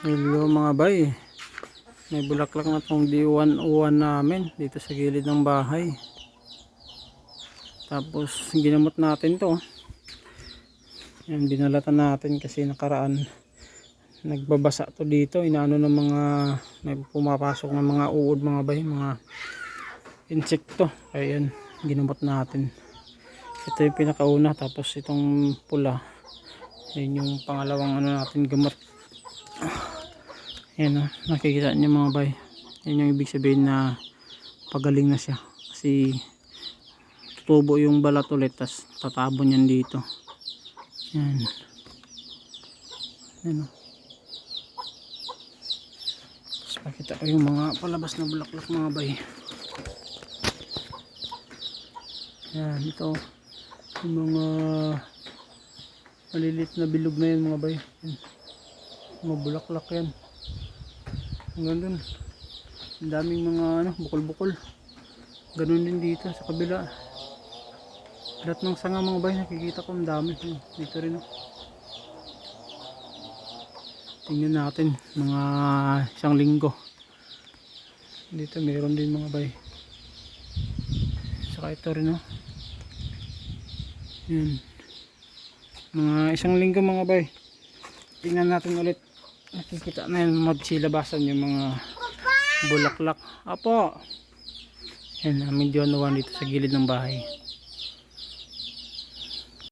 Hello mga bay. May bulaklak na tong D101 namin dito sa gilid ng bahay. Tapos ginamot natin to. Yan, binalatan natin kasi nakaraan nagbabasa to dito. Inaano ng mga may pumapasok ng mga uod mga bay, mga insekto. Kaya yan, ginamot natin. Ito yung pinakauna tapos itong pula. Yan yung pangalawang ano natin gamot. Yan o, nakikita niyo mga bay. Yan yung ibig sabihin na pagaling na siya. Kasi tutubo yung balat ulit tas tatabon yan dito. Yan. Yan o. Tapos pakita ko yung mga palabas na bulaklak mga bay. Yan ito. Yung mga malilit na bilog na yan mga bay. Yan. Mga bulaklak yan. Hanggang dun. Daming mga ano, bukol-bukol. Ganun din dito sa kabila. Lahat ng sanga mga bay, nakikita ko ang dami. Hmm, Dito rin. Oh. Tingnan natin, mga isang linggo. Dito meron din mga bay. Saka ito rin oh. Yan. Mga isang linggo mga bay. Tingnan natin ulit nakikita na yun magsilabasan yung mga bulaklak. Apo! Yan namin diyon dito sa gilid ng bahay